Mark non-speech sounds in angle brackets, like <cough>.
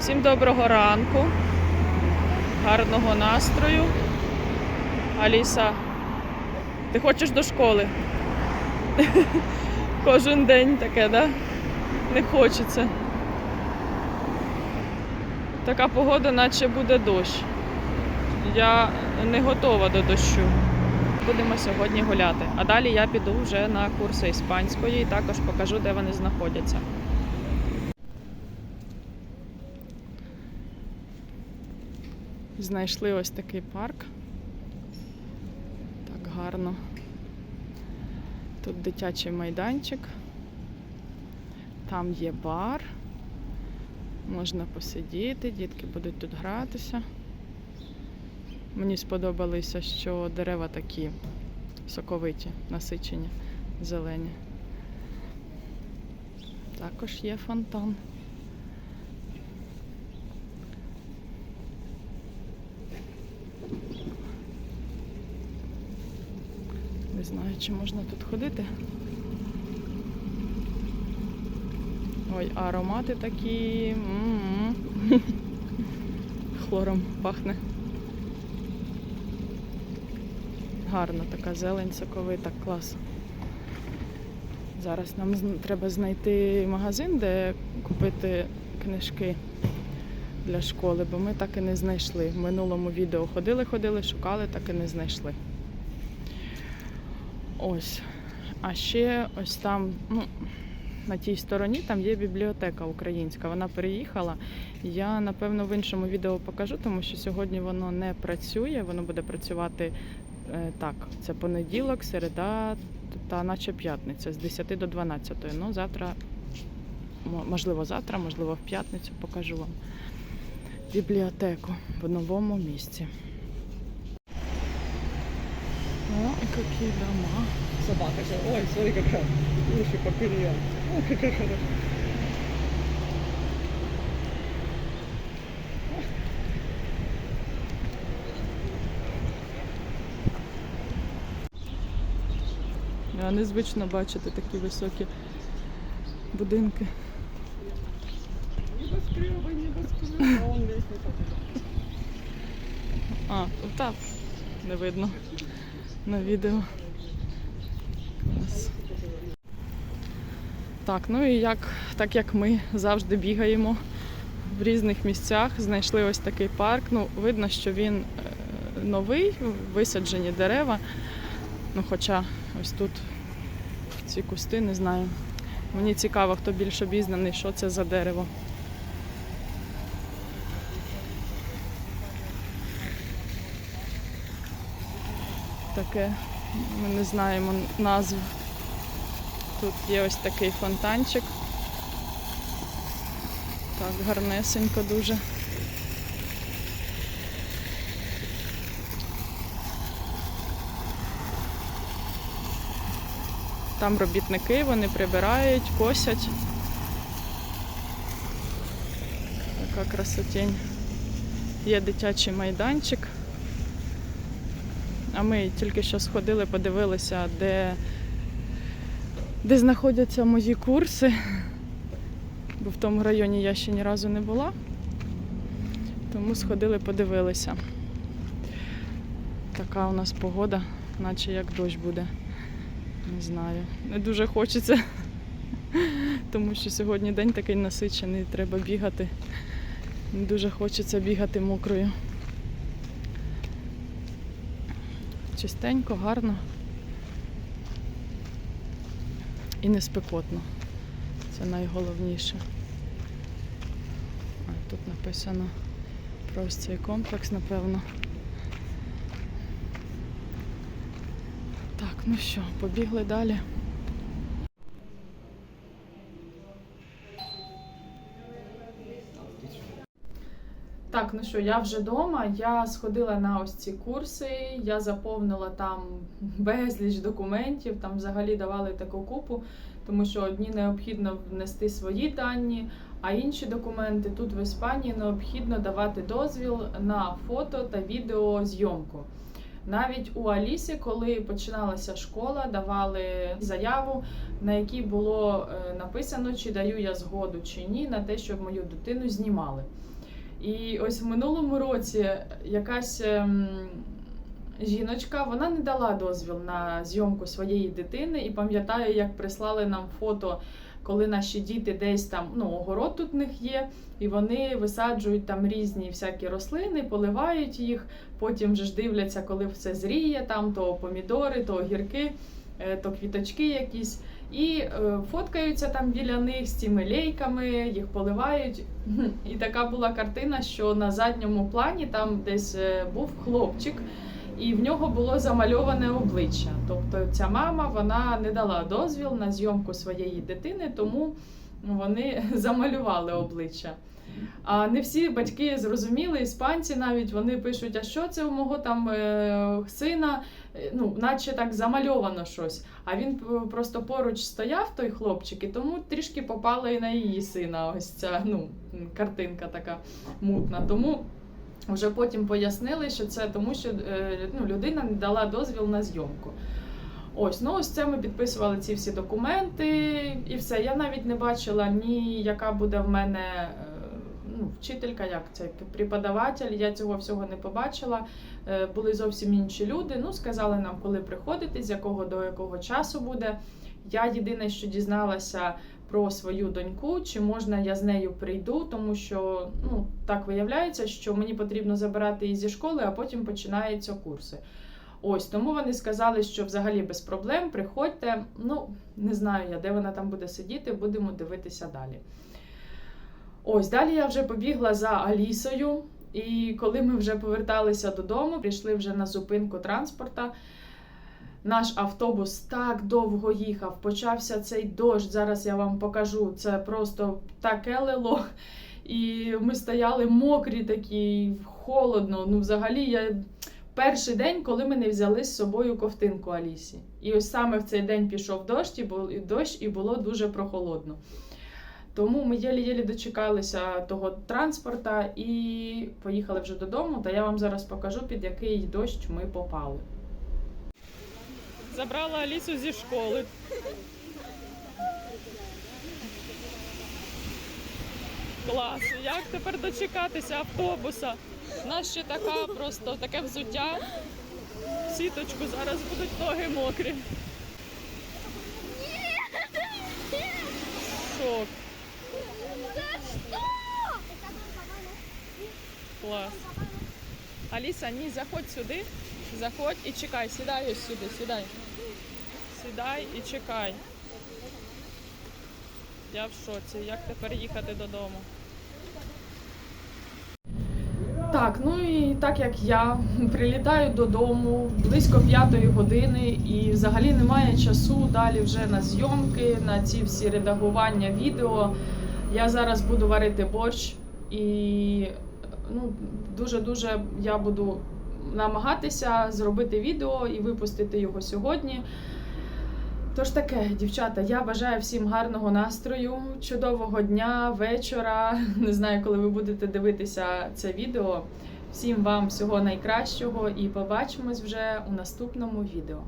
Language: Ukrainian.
Всім доброго ранку, гарного настрою. Аліса, ти хочеш до школи? <laughs> Кожен день таке, да? Не хочеться. Така погода, наче буде дощ. Я не готова до дощу. Будемо сьогодні гуляти. А далі я піду вже на курси іспанської і також покажу, де вони знаходяться. Знайшли ось такий парк. Так гарно. Тут дитячий майданчик. Там є бар. Можна посидіти, дітки будуть тут гратися. Мені сподобалося, що дерева такі соковиті, насичені, зелені. Також є фонтан. Знаю, чи можна тут ходити. Ой, аромати такі. м-м. <laughs> Хлором пахне. Гарна така зелень соковита, клас. Зараз нам треба знайти магазин, де купити книжки для школи, бо ми так і не знайшли. В минулому відео ходили, ходили, шукали, так і не знайшли. Ось. А ще ось там, ну, на тій стороні там є бібліотека українська. Вона переїхала. Я напевно в іншому відео покажу, тому що сьогодні воно не працює. Воно буде працювати е, так. Це понеділок, середа та наче п'ятниця з 10 до 12. Ну, завтра, можливо, завтра, можливо, в п'ятницю покажу вам бібліотеку в новому місці. О, які дома. Собака же. Ой, смотри, какая. Уши поперек. Ой, какая хорошая. Незвично бачити такі високі будинки. Небоскребы, небоскребы. А он лестница. А, так, не видно на відео. Так, ну і як, так як ми завжди бігаємо в різних місцях, знайшли ось такий парк. Ну, видно, що він е, новий, висаджені дерева. Ну, хоча ось тут ці кусти, не знаю. Мені цікаво, хто більш обізнаний, що це за дерево. Таке, ми не знаємо назв. Тут є ось такий фонтанчик. Так, гарнесенько дуже. Там робітники, вони прибирають, косять. Така красотень. Є дитячий майданчик. А ми тільки що сходили, подивилися, де, де знаходяться мої курси. Бо в тому районі я ще ні разу не була. Тому сходили, подивилися. Така у нас погода, наче як дощ буде. Не знаю. Не дуже хочеться, тому що сьогодні день такий насичений, треба бігати. Не дуже хочеться бігати мокрою. Чистенько, гарно і не спекотно. Це найголовніше. А, тут написано про цей комплекс, напевно. Так, ну що, побігли далі. Так, ну що, я вже вдома. Я сходила на ось ці курси, я заповнила там безліч документів, там взагалі давали таку купу, тому що одні необхідно внести свої дані, а інші документи тут в Іспанії необхідно давати дозвіл на фото та відеозйомку. Навіть у Алісі, коли починалася школа, давали заяву, на якій було е, написано, чи даю я згоду чи ні, на те, щоб мою дитину знімали. І ось в минулому році якась ем, жіночка вона не дала дозвіл на зйомку своєї дитини, і пам'ятаю, як прислали нам фото, коли наші діти десь там, ну, огород тут в них є, і вони висаджують там різні всякі рослини, поливають їх, потім вже ж дивляться, коли все зріє, там то помідори, то огірки, то квіточки якісь. І е, фоткаються там біля них з цими лейками, їх поливають. <laughs> І така була картина, що на задньому плані там десь е, був хлопчик, і в нього було замальоване обличчя. Тобто ця мама вона не дала дозвіл на зйомку своєї дитини, тому вони <laughs> замалювали обличчя. А не всі батьки зрозуміли, іспанці навіть вони пишуть, а що це у мого там е, сина, Е, ну, наче так замальовано щось. А він просто поруч стояв, той хлопчик, і тому трішки попала і на її сина. Ось ця ну, картинка така мутна. Тому вже потім пояснили, що це тому, що е, ну, людина не дала дозвіл на зйомку. Ось, ну ось це ми підписували ці всі документи і все. Я навіть не бачила ні, яка буде в мене е, ну, вчителька, як це преподаватель. Я цього всього не побачила. Е, Були зовсім інші люди. Ну, сказали нам, коли приходити, з якого до якого часу буде. Я єдине, що дізналася про свою доньку, чи можна я з нею прийду, тому що ну так виявляється, що мені потрібно забирати її зі школи, а потім починаються курси. Ось тому вони сказали, що взагалі без проблем приходьте. Ну не знаю я, де вона там буде сидіти, будемо дивитися далі. Ось далі я вже побігла за Алісою. І коли ми вже поверталися додому, прийшли вже на зупинку транспорта. Наш автобус так довго їхав, почався цей дощ. Зараз я вам покажу. Це просто таке лило. І ми стояли мокрі, такі, холодно. Ну, взагалі, я перший день, коли ми не взяли з собою ковтинку Алісі. І ось саме в цей день пішов дощ, і дощ, і було дуже прохолодно. Тому ми єлі-єлі дочекалися того транспорта і поїхали вже додому. Та я вам зараз покажу, під який дощ ми попали. Забрала Алісу зі школи. Клас. Як тепер дочекатися автобуса? У нас ще така просто таке взуття. Сіточку зараз будуть ноги мокрі. Шок. Клас. Аліса, ні, заходь сюди. Заходь і чекай. Сідай ось сюди, сідай. Сідай і чекай. Я в шоці. Як тепер їхати додому? Так, ну і так як я <laughs> прилітаю додому близько п'ятої години, і взагалі немає часу далі вже на зйомки, на ці всі редагування відео. Я зараз буду варити борщ і ну, дуже-дуже я буду намагатися зробити відео і випустити його сьогодні. Тож таке, дівчата, я бажаю всім гарного настрою, чудового дня, вечора. <laughs> Не знаю, коли ви будете дивитися це відео. Всім вам всього найкращого і побачимось вже у наступному відео.